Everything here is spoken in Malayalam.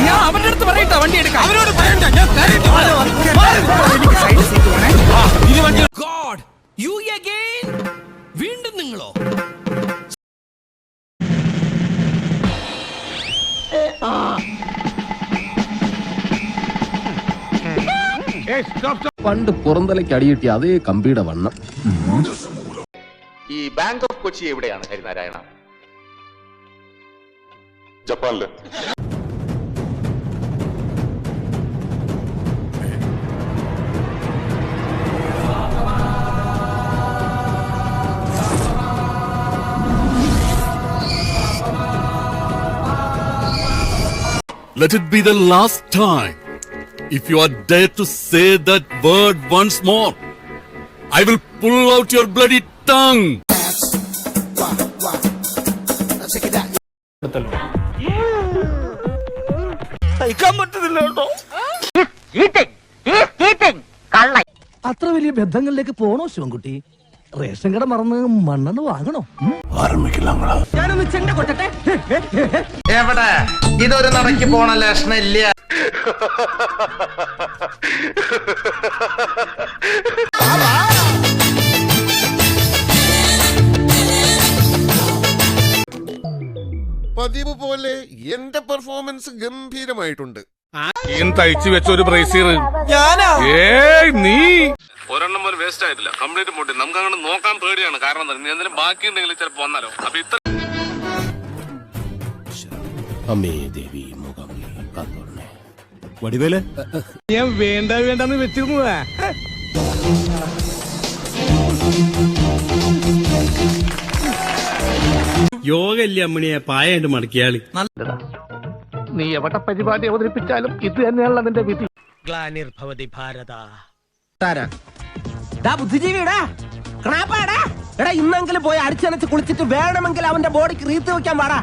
ഞാൻ അവന്റെ അടുത്ത് പറയട്ടാ വണ്ടി എടുക്കാം അവരോട് പറയണ്ട ഞാൻ ഗോഡ് യു അഗൈൻ വീണ്ടും നിങ്ങളോ? പണ്ട് പുറന്തലയ്ക്ക് അടിയിട്ടിയ അതേ കമ്പിയുടെ വണ്ണം. ഈ ബാങ്ക് ഓഫ് കൊച്ചി എവിടെയാണ് Harinarayana? Let it be the last time. If you are dare to say that word once more, I will pull out your bloody tongue. അത്ര വലിയ ബന്ധങ്ങളിലേക്ക് പോണോ ശിവൻകുട്ടി? റേഷൻ കട മറന്ന് മണ്ണെണ്ണ വാങ്ങണോ? ഞാനൊന്ന് ചെണ്ട കൊട്ടട്ടെ? എവിടെ? ഇതൊരു നടക്കി പോണ ലക്ഷണില്ല പതിവ് പോലെ എന്റെ പെർഫോമൻസ് ഗംഭീരമായിട്ടുണ്ട് തയ്ച്ചു വെച്ച ഒരു ബ്രേസീർ നീ ഒരെണ്ണം പോലും വേസ്റ്റ് ആയിട്ടില്ല കംപ്ലീറ്റ് പൊട്ടി നമുക്ക് അങ്ങനെ നോക്കാൻ പേടിയാണ് കാരണം എന്തെങ്കിലും ബാക്കി ഉണ്ടെങ്കിൽ ചിലപ്പോ വന്നാലോ അപ്പൊ ഇത്ര അമ്മേ ദേവി മുഖം കത്തോളണേ വടിവേൽ ഞാൻ വേണ്ട വേണ്ടെന്ന് വെച്ചിരുന്നതാ യോഗല്ലേ അമ്മണിയെ പായായിട്ട് മടക്കിയാളി നീ എവിടെ പരിപാടി അവതരിപ്പിച്ചാലും ഇത് തന്നെയാണല്ലോ നിന്റെ വിധി. ഗ്ലാനിർഭവതി ഭാരത. ഡാ ബുദ്ധിജീവിടാ ക്രാപ്പാടാ. എടാ ഇന്നെങ്കിലും പോയി അടിച്ചനച്ച് കുളിച്ചിട്ട് വേണമെങ്കിൽ അവന്റെ ബോഡിക്ക് റീത്ത് വെക്കാൻ പാടാ.